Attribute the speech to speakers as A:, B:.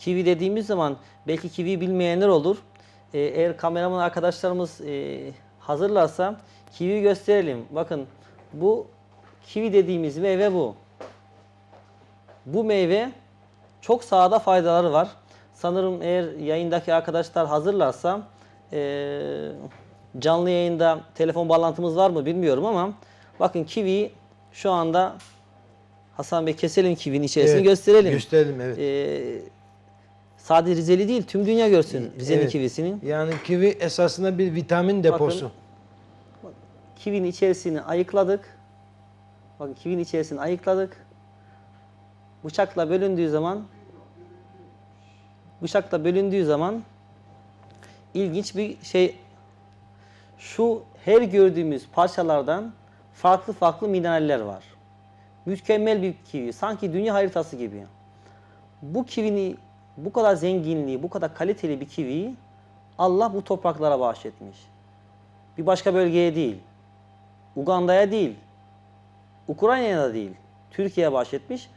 A: Kivi dediğimiz zaman belki kivi bilmeyenler olur. Ee, eğer kameraman arkadaşlarımız e, hazırlarsa kivi gösterelim. Bakın bu kivi dediğimiz meyve bu. Bu meyve çok sağda faydaları var. Sanırım eğer yayındaki arkadaşlar hazırlarsa eee, canlı yayında telefon bağlantımız var mı bilmiyorum ama bakın kivi şu anda Hasan Bey keselim kivinin içerisini
B: Evet,
A: gösterelim.
B: Gösterelim evet.
A: Eee, sadece Rizeli değil tüm dünya görsün Rize'nin
B: Evet.
A: kivisini.
B: Yani kivi esasında bir vitamin deposu.
A: Kivinin içerisini ayıkladık. Bakın kivinin içerisini ayıkladık. Bıçakla bölündüğü zaman bıçakla bölündüğü zaman ilginç bir şey şu her gördüğümüz parçalardan farklı farklı mineraller var. Mükemmel bir kivi. Sanki dünya haritası gibi. Bu kivini bu kadar zenginliği, bu kadar kaliteli bir kiviyi Allah bu topraklara bahşetmiş. Bir başka bölgeye değil. Uganda'ya değil. Ukrayna'ya değil. Türkiye'ye bahşetmiş.